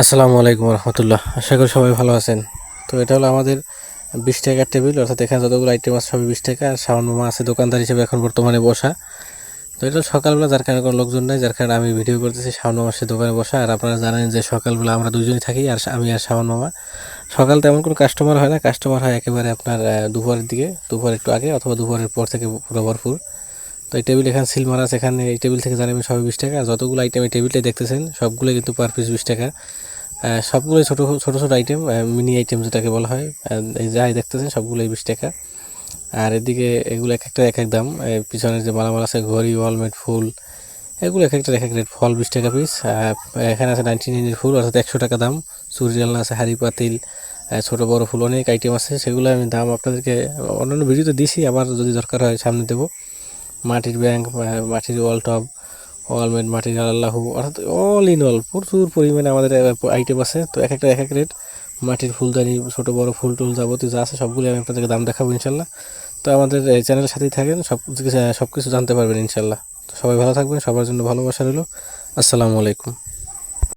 আসসালামু আলাইকুম রহমতুল্লাহ। আশা করি সবাই ভালো আছেন। তো এটা হলো আমাদের বিশ টাকার টেবিল, অর্থাৎ এখানে যতগুলো আইটেম আছে সবই বিশ টাকা। আর শাওন মামা আছে দোকানদার হিসেবে এখন বর্তমানে বসা। তো এটা সকালবেলা, যার কারণে কোনো লোকজন নাই, যার কারণে আমি ভিডিও করতেছি শাওন মামার সে দোকানে বসা। আর আপনারা জানেন যে সকালবেলা আমরা দুজনই থাকি, আর আমি আর শাওন মামা সকাল তেমন কোনো কাস্টমার হয় না। কাস্টমার হয় একেবারে আপনার দুপুরের দিকে, দুপুর একটু আগে অথবা দুপুরের পর থেকে পুরো ভরপুর। তো এই টেবিল এখানে সিল মারা আছে। এখানে এই টেবিল থেকে জানাবেন সবই বিশ টাকা। যতগুলো আইটেম এই টেবিলটাই দেখতেছেন সবগুলো কিন্তু পার পিস বিশ টাকা। সবগুলোই ছোটো ছোটো ছোটো আইটেম মিনি আইটেম যেটাকে বলা হয়। এই যাই দেখতেছেন, সবগুলোই বিশ টাকা। আর এদিকে এগুলো এক একটা, এক এক দাম। পিছনের যে মালামাল আছে, ঘড়ি ওয়ালমেট ফুল, এগুলো এক একটা, এক এক রেট ফল বিশ টাকা পিস এখানে আছে নাইনটি নাইনের ফুল, অর্থাৎ একশো টাকা দাম। চুরিয়ালনা আছে, হাড়ি, পাতিল ছোট, বড় ফুল, অনেক আইটেম আছে। সেগুলো আমি দাম আপনাদেরকে অন্যান্য ভিডিওতে দিছি। আবার যদি দরকার হয়, সামনে দেবো। মাটির ব্যাংক মাটির ওয়াল টপ ওয়ালমেট মাটি আল্লাহু অর্থাৎ অল ইন অল প্রচুর পরিমাণে আমাদের আইটেম আছে। তো এক একটা, এক এক রেট মাটির ফুলদানি, ছোটো, বড় ফুল টুল যাবতীয় যা আছে, সবগুলি আমি আপনাদেরকে দাম দেখাবো, ইনশাল্লাহ। তো আমাদের চ্যানেলের সাথেই থাকেন, সব সব কিছু জানতে পারবেন, ইনশাল্লাহ। তো সবাই ভালো থাকবেন, সবার জন্য ভালোবাসা রইল। আসসালামু আলাইকুম।